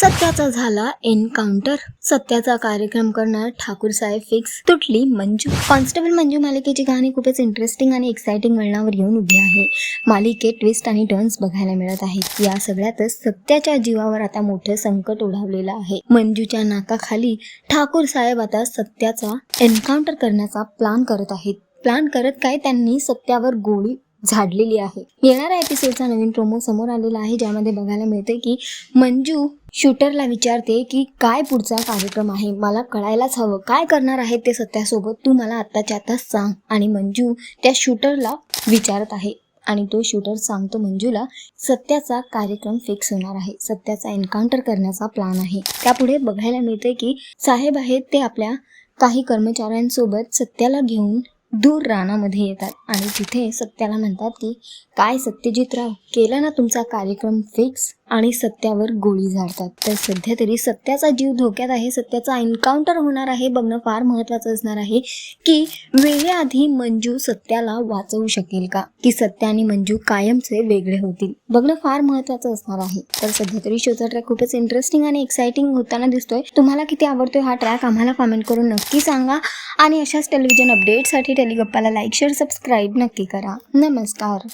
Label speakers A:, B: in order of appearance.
A: सत्याचा झाला एन्काउंटर. सत्याचा कार्यक्रम करणार ठाकूर साहेब फिक्स तुटली मंजू. कॉन्स्टेबल मंजू मालिकेची कहाणी खूपच इंटरेस्टिंग आणि एक्साइटिंग वळणावर येऊन उभी आहे. मालिकेत ट्विस्ट आणि टर्न्स बघायला मिळत आहेत. या सगळ्यातच सत्याच्या जीवावर आता मोठं संकट ओढावलेलं आहे. मंजूच्या नाकाखाली ठाकूर साहेब आता सत्याचा एन्काउंटर करण्याचा प्लान करत आहेत. प्लान करत काय? त्यांनी सत्यावर गोळी झाडलेली आहे. येणाऱ्या एपिसोडचा नवीन प्रोमो समोर आलेला आहे ज्यामध्ये बघायला मिळते की मंजू शूटरला विचारते की काय पुढचा कार्यक्रम आहे? मला कळायलाच हवं. काय करणार आहे ते सत्यासोबत? तू मला आत्ताच्या आत्ताच सांग. आणि मंजू त्या शूटरला विचारत आहे. आणि तो शूटर सांगतो मंजूला सत्याचा कार्यक्रम फिक्स होणार आहे. सत्याचा एन्काउंटर करण्याचा प्लान आहे. त्यापुढे बघायला मिळते की साहेब आहेत ते आपल्या काही कर्मचाऱ्यांसोबत सत्याला घेऊन दूर रानामध्ये येतात. आणि तिथे सत्याला म्हणतात की काय सत्यजितराव केला ना तुमचा कार्यक्रम फिक्स आणि सत्यावर गोळी झाडतात. तर सध्या तरी सत्याचा जीव धोक्यात आहे. सत्याचा एन्काउंटर होणार आहे. बघणं फार महत्त्वाचं असणार आहे की वेळेआधी मंजू सत्याला वाचवू शकेल का? की सत्य आणि मंजू कायमचे वेगळे होतील? बघणं फार महत्त्वाचं असणार आहे. तर सध्या तरी शोचा ट्रॅक खूपच इंटरेस्टिंग आणि एक्साइटिंग होताना दिसतोय. तुम्हाला किती आवडतोय हा ट्रॅक आम्हाला कमेंट करून नक्की सांगा. आणि अशाच टेलिव्हिजन अपडेटसाठी टेलिगप्पाला लाईक शेअर सबस्क्राईब नक्की करा. नमस्कार.